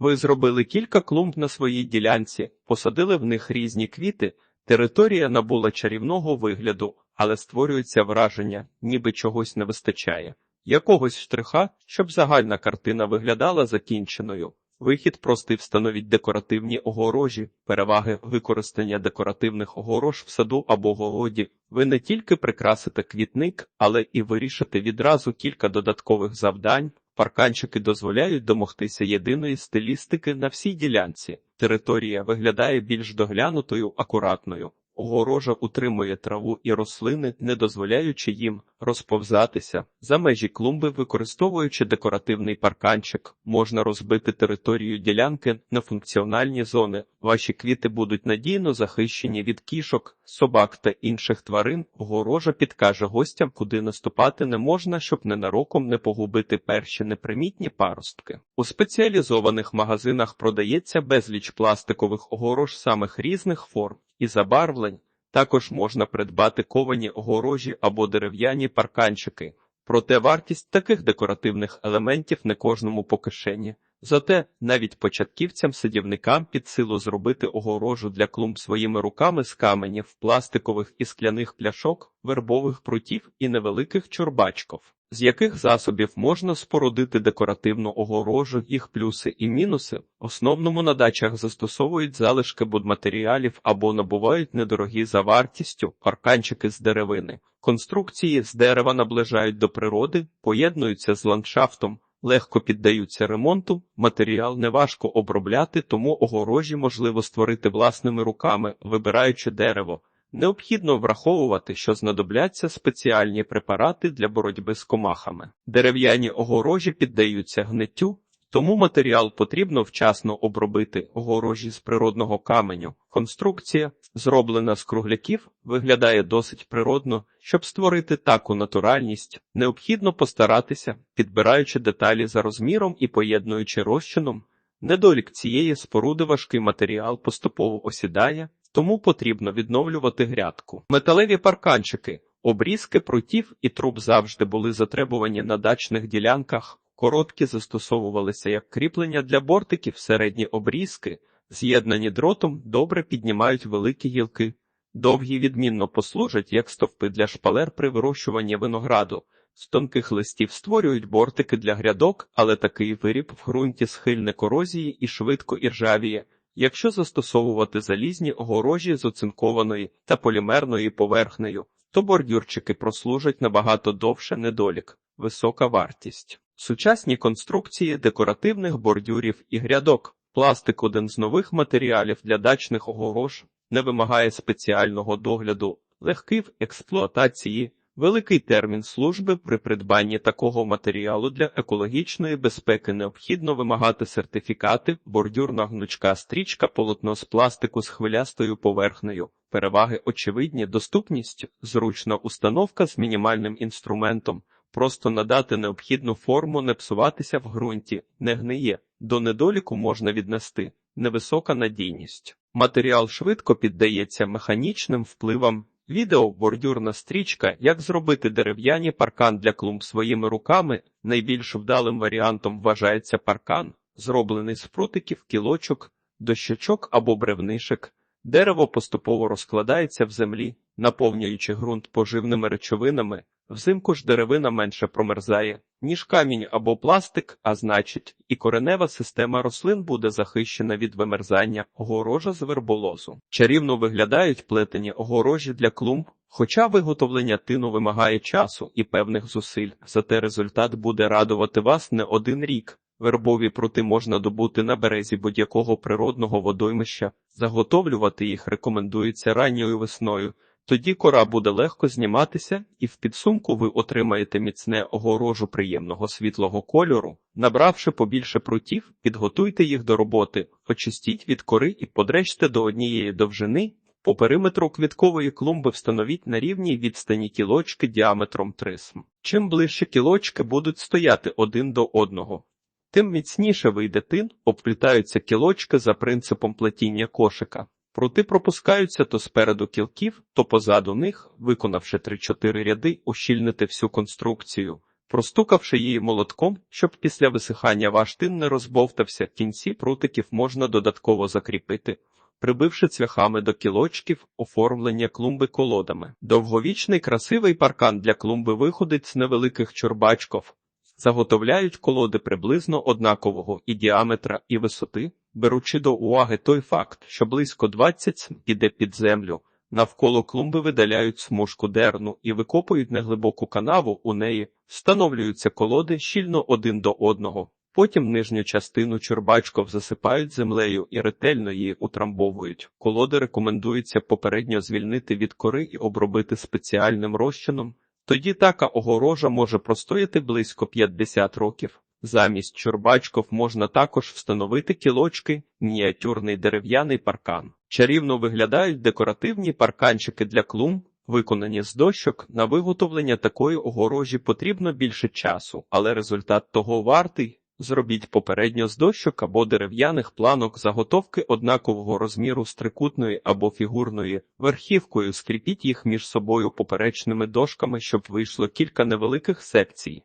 Ви зробили кілька клумб на своїй ділянці, посадили в них різні квіти. Територія набула чарівного вигляду, але створюється враження, ніби чогось не вистачає. Якогось штриха, щоб загальна картина виглядала закінченою. Вихід простий встановіть декоративні огорожі, переваги використання декоративних огорож в саду або городі. Ви не тільки прикрасите квітник, але і вирішите відразу кілька додаткових завдань. Парканчики дозволяють домогтися єдиної стилістики на всій ділянці. Територія виглядає більш доглянутою, акуратною. Огорожа утримує траву і рослини, не дозволяючи їм розповзатися. За межі клумби, використовуючи декоративний парканчик, можна розбити територію ділянки на функціональні зони. Ваші квіти будуть надійно захищені від кішок, собак та інших тварин. Огорожа підкаже гостям, куди наступати не можна, щоб ненароком не погубити перші непримітні паростки. У спеціалізованих магазинах продається безліч пластикових огорож самих різних форм і забарвлень. Також можна придбати ковані огорожі або дерев'яні парканчики. Проте вартість таких декоративних елементів не кожному по кишені. Зате навіть початківцям-садівникам під силу зробити огорожу для клумб своїми руками з каменів, пластикових і скляних пляшок, вербових прутів і невеликих чорбачков, з яких засобів можна спорудити декоративну огорожу, їх плюси і мінуси. В основному на дачах застосовують залишки будматеріалів або набувають недорогі за вартістю парканчики з деревини. Конструкції з дерева наближають до природи, поєднуються з ландшафтом легко піддаються ремонту, матеріал неважко обробляти, тому огорожі можливо створити власними руками, вибираючи дерево. Необхідно враховувати, що знадобляться спеціальні препарати для боротьби з комахами. Дерев'яні огорожі піддаються гниттю, тому матеріал потрібно вчасно обробити огорожі з природного каменю. Конструкція, зроблена з кругляків, виглядає досить природно. Щоб створити таку натуральність, необхідно постаратися, підбираючи деталі за розміром і поєднуючи розчином. Недолік цієї споруди важкий матеріал поступово осідає, тому потрібно відновлювати грядку. Металеві парканчики, обрізки прутів і труб завжди були затребувані на дачних ділянках. Короткі застосовувалися як кріплення для бортиків, середні обрізки, з'єднані дротом, добре піднімають великі гілки, довгі відмінно послужать як стовпи для шпалер при вирощуванні винограду. З тонких листів створюють бортики для грядок, але такий виріб в ґрунті схильне корозії і швидко іржавіє. Якщо застосовувати залізні огорожі з оцинкованої та полімерною поверхнею, то бордюрчики прослужать набагато довше недолік, висока вартість. Сучасні конструкції декоративних бордюрів і грядок. Пластик один з нових матеріалів для дачних огорож не вимагає спеціального догляду, легкий в експлуатації, великий термін служби при придбанні такого матеріалу для екологічної безпеки необхідно вимагати сертифікати, бордюрна гнучка стрічка, полотно з пластику з хвилястою поверхнею. Переваги очевидні, доступність, зручна установка з мінімальним інструментом. Просто надати необхідну форму, не псуватися в ґрунті, не гниє. До недоліку можна віднести невисока надійність. Матеріал швидко піддається механічним впливам. Відео бордюрна стрічка, як зробити дерев'яні паркан для клумб своїми руками. Найбільш вдалим варіантом вважається паркан, зроблений з прутиків, кілочок, дощечок або бревнишек. Дерево поступово розкладається в землі, наповнюючи ґрунт поживними речовинами. Взимку ж деревина менше промерзає, ніж камінь або пластик, а значить, і коренева система рослин буде захищена від вимерзання, огорожа з верболозу. Чарівно виглядають плетені огорожі для клумб, хоча виготовлення тину вимагає часу і певних зусиль, зате результат буде радувати вас не один рік. Вербові прути можна добути на березі будь-якого природного водоймища, заготовлювати їх рекомендується ранньою весною. Тоді кора буде легко зніматися, і в підсумку ви отримаєте міцне огорожу приємного світлого кольору. Набравши побільше прутів, підготуйте їх до роботи, очистіть від кори і подрежте до однієї довжини. По периметру квіткової клумби встановіть на рівній відстані кілочки діаметром 3 см. Чим ближче кілочки будуть стояти один до одного, тим міцніше вийде тин, обплітаються кілочки за принципом плетіння кошика. Прути пропускаються то спереду кілків, то позаду них, виконавши 3-4 ряди, ущільнити всю конструкцію. простукавши її молотком, щоб після висихання ваштин не розбовтався, кінці прутиків можна додатково закріпити. Прибивши цвяхами до кілочків, оформлення клумби колодами. Довговічний красивий паркан для клумби виходить з невеликих чорбачков. Заготовляють колоди приблизно однакового і діаметра, і висоти, беручи до уваги той факт, що близько 20 см піде під землю. Навколо клумби видаляють смужку дерну і викопують неглибоку канаву у неї, встановлюються колоди щільно один до одного. Потім нижню частину чорбачков засипають землею і ретельно її утрамбовують. Колоди рекомендується попередньо звільнити від кори і обробити спеціальним розчином. Тоді така огорожа може простояти близько 50 років. Замість чорбачков можна також встановити кілочки, мініатюрний дерев'яний паркан. Чарівно виглядають декоративні парканчики для клумб, виконані з дощок. На виготовлення такої огорожі потрібно більше часу, але результат того вартий. Зробіть попередньо з дощок або дерев'яних планок заготовки однакового розміру з трикутної або фігурної верхівкою, скріпіть їх між собою поперечними дошками, щоб вийшло кілька невеликих секцій.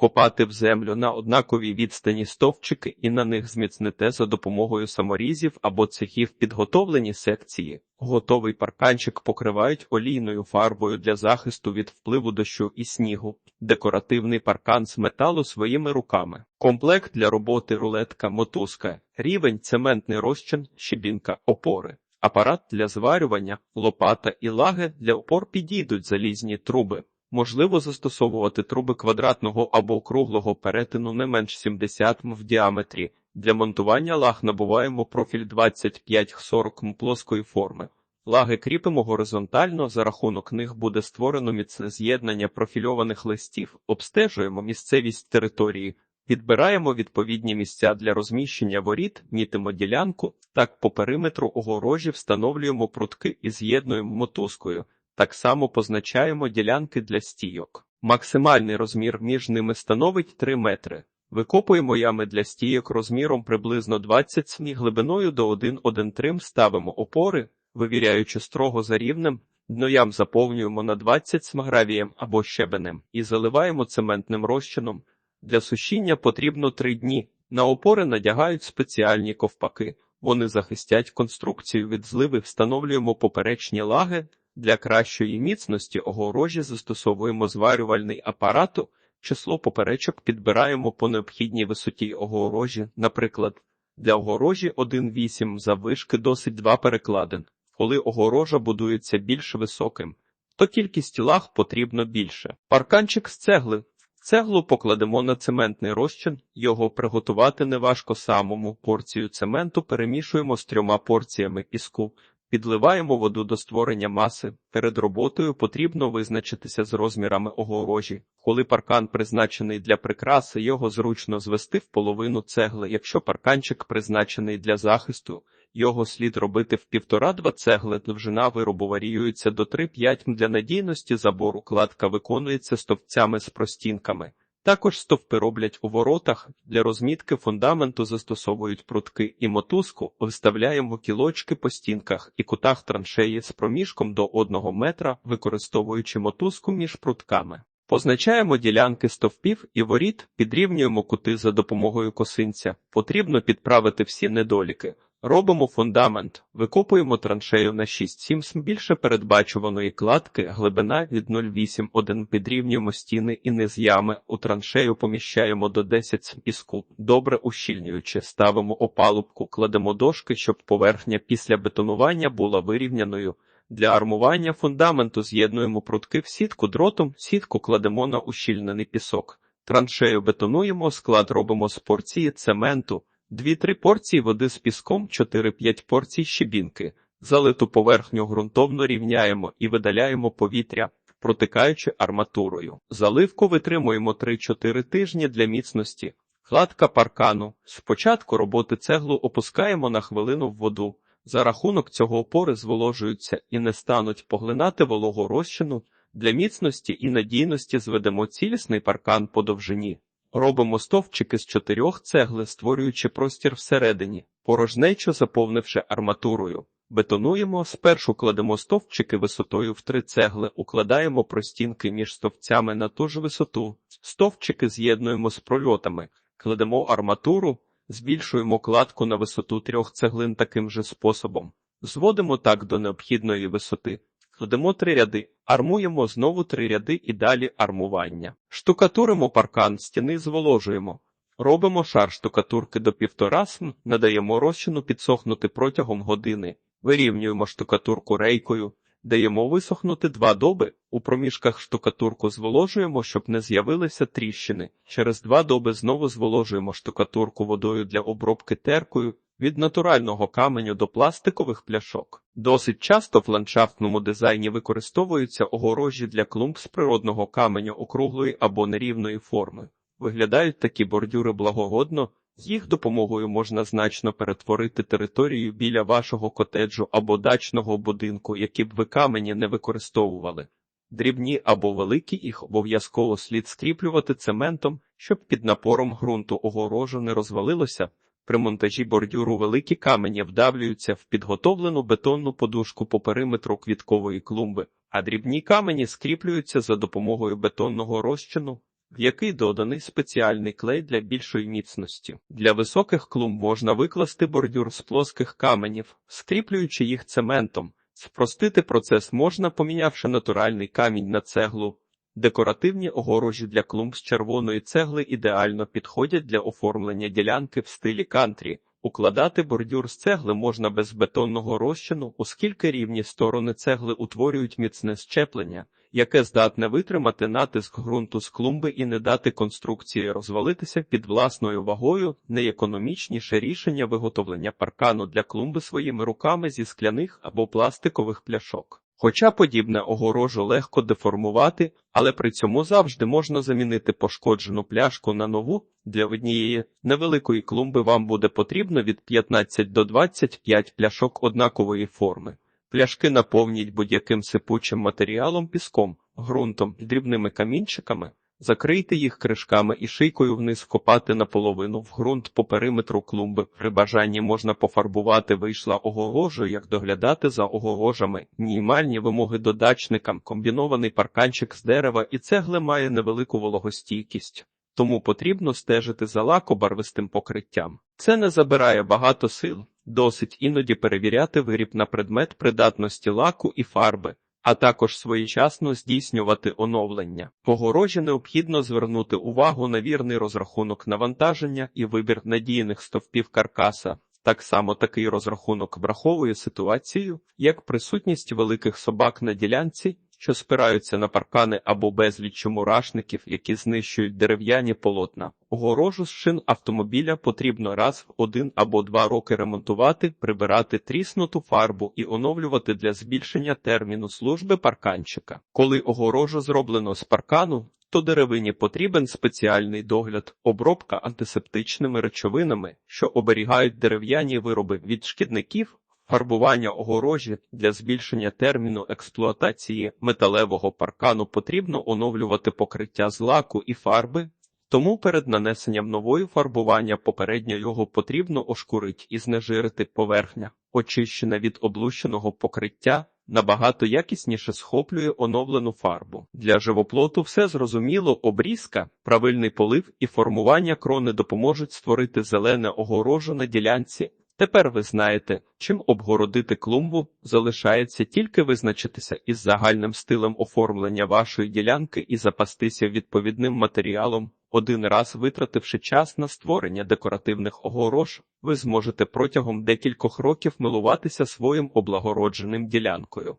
Копати в землю на однаковій відстані стовпчики і на них зміцните за допомогою саморізів або цехів підготовлені секції. Готовий парканчик покривають олійною фарбою для захисту від впливу дощу і снігу, декоративний паркан з металу своїми руками, комплект для роботи рулетка, мотузка, рівень, цементний розчин, щебінка, опори. Апарат для зварювання, лопата і лаги для опор підійдуть залізні труби. Можливо застосовувати труби квадратного або круглого перетину не менш 70 м в діаметрі. Для монтування лаг набуваємо профіль 25-40 м плоскої форми. Лаги кріпимо горизонтально, за рахунок них буде створено міцне з'єднання профільованих листів, обстежуємо місцевість території, підбираємо відповідні місця для розміщення воріт, мітимо ділянку, так по периметру огорожі встановлюємо прутки і з'єднуємо мотузкою. Так само позначаємо ділянки для стійок. Максимальний розмір між ними становить 3 метри. Викопуємо ями для стійок розміром приблизно 20 см глибиною до 1,1 ставимо опори, вивіряючи строго за рівнем, дно ям заповнюємо на 20 см гравієм або щебенем і заливаємо цементним розчином. Для сушіння потрібно 3 дні. На опори надягають спеціальні ковпаки. Вони захистять конструкцію від зливи, встановлюємо поперечні лаги. Для кращої міцності огорожі застосовуємо зварювальний апарат, число поперечок підбираємо по необхідній висоті огорожі, наприклад, для огорожі 1,8 заввишки досить два перекладин. Коли огорожа будується більш високим, то кількість лаг потрібно більше. Парканчик з цегли. Цеглу покладемо на цементний розчин, його приготувати неважко самому. Порцію цементу перемішуємо з трьома порціями піску. Підливаємо воду до створення маси. Перед роботою потрібно визначитися з розмірами огорожі. Коли паркан призначений для прикраси, його зручно звести в половину цегли. Якщо парканчик призначений для захисту, його слід робити в півтора-два цегли. Довжина виробу варіюється до 3-5 м. Для надійності забору кладка виконується стовпцями з простінками. Також стовпи роблять у воротах, для розмітки фундаменту застосовують прутки і мотузку, виставляємо кілочки по стінках і кутах траншеї з проміжком до 1 метра, використовуючи мотузку між прутками. Позначаємо ділянки стовпів і воріт, підрівнюємо кути за допомогою косинця. Потрібно підправити всі недоліки. Робимо фундамент, викопуємо траншею на 6-7 см більше передбачуваної кладки, глибина від 0,8-1 підрівнюємо стіни і низ ями, у траншею поміщаємо до 10 см піску, добре ущільнюючи, ставимо опалубку, кладемо дошки, щоб поверхня після бетонування була вирівняною. Для армування фундаменту з'єднуємо прутки в сітку дротом, сітку кладемо на ущільнений пісок. Траншею бетонуємо, склад робимо з порції цементу. Дві-три порції води з піском, 4-5 порцій щебінки. Залиту поверхню ґрунтовно рівняємо і видаляємо повітря, протикаючи арматурою. Заливку витримуємо 3-4 тижні для міцності. Кладка паркану. Спочатку роботи цеглу опускаємо на хвилину в воду. За рахунок цього опори зволожуються і не стануть поглинати вологу розчину. Для міцності і надійності зведемо цілісний паркан по довжині. Робимо стовпчики з чотирьох цегли, створюючи простір всередині, порожнечо заповнивши арматурою. Бетонуємо, спершу кладемо стовпчики висотою в три цегли, укладаємо простінки між стовпцями на ту ж висоту, стовпчики з'єднуємо з прольотами, кладемо арматуру, збільшуємо кладку на висоту трьох цеглин таким же способом. Зводимо так до необхідної висоти. Кладемо три ряди, армуємо знову три ряди і далі армування. Штукатуримо паркан, стіни зволожуємо. Робимо шар штукатурки до півтора см, надаємо розчину підсохнути протягом години, вирівнюємо штукатурку рейкою, даємо висохнути два доби, у проміжках штукатурку зволожуємо, щоб не з'явилися тріщини. Через два доби знову зволожуємо штукатурку водою для обробки теркою, від натурального каменю до пластикових пляшок. Досить часто в ландшафтному дизайні використовуються огорожі для клумб з природного каменю округлої або нерівної форми. Виглядають такі бордюри благогодно, їх допомогою можна значно перетворити територію біля вашого котеджу або дачного будинку, які б ви камені не використовували. Дрібні або великі їх обов'язково слід скріплювати цементом, щоб під напором ґрунту огорожу не розвалилося. При монтажі бордюру великі камені вдавлюються в підготовлену бетонну подушку по периметру квіткової клумби, а дрібні камені скріплюються за допомогою бетонного розчину, в який доданий спеціальний клей для більшої міцності. Для високих клумб можна викласти бордюр з плоских каменів, скріплюючи їх цементом. Спростити процес можна, помінявши натуральний камінь на цеглу. Декоративні огорожі для клумб з червоної цегли ідеально підходять для оформлення ділянки в стилі кантрі. Укладати бордюр з цегли можна без бетонного розчину, оскільки рівні сторони цегли утворюють міцне щеплення, яке здатне витримати натиск ґрунту з клумби і не дати конструкції розвалитися під власною вагою. Найекономічніше рішення виготовлення паркану для клумби своїми руками зі скляних або пластикових пляшок. Хоча подібне огорожу легко деформувати, але при цьому завжди можна замінити пошкоджену пляшку на нову. Для однієї невеликої клумби вам буде потрібно від 15 до 25 пляшок однакової форми. Пляшки наповніть будь-яким сипучим матеріалом, піском, ґрунтом, дрібними камінчиками. Закрийте їх кришками і шийкою вниз вкопати наполовину в ґрунт по периметру клумби. При бажанні можна пофарбувати вийшла огорожу, як доглядати за огорожами. Мінімальні вимоги додачникам. Комбінований парканчик з дерева і цегли має невелику вологостійкість. Тому потрібно стежити за лакобарвистим покриттям. Це не забирає багато сил, досить іноді перевіряти виріб на предмет придатності лаку і фарби а також своєчасно здійснювати оновлення. Погорожі необхідно звернути увагу на вірний розрахунок навантаження і вибір надійних стовпів каркаса. Так само такий розрахунок враховує ситуацію, як присутність великих собак на ділянці, що спираються на паркани або безліч мурашників, які знищують дерев'яні полотна. Огорожу з шин автомобіля потрібно раз в один або два роки ремонтувати, прибирати тріснуту фарбу і оновлювати для збільшення терміну служби парканчика. Коли огорожу зроблено з паркану, то деревині потрібен спеціальний догляд, обробка антисептичними речовинами, що оберігають дерев'яні вироби від шкідників, фарбування огорожі для збільшення терміну експлуатації металевого паркану потрібно оновлювати покриття з лаку і фарби. Тому перед нанесенням нової фарбування попередньо його потрібно ошкурити і знежирити поверхня, очищена від облущеного покриття, набагато якісніше схоплює оновлену фарбу. Для живоплоту все зрозуміло, обрізка, правильний полив і формування крони допоможуть створити зелене огорожу на ділянці. Тепер ви знаєте, чим обгородити клумбу, залишається тільки визначитися із загальним стилем оформлення вашої ділянки і запастися відповідним матеріалом. Один раз витративши час на створення декоративних огорож, ви зможете протягом декількох років милуватися своїм облагородженим ділянкою.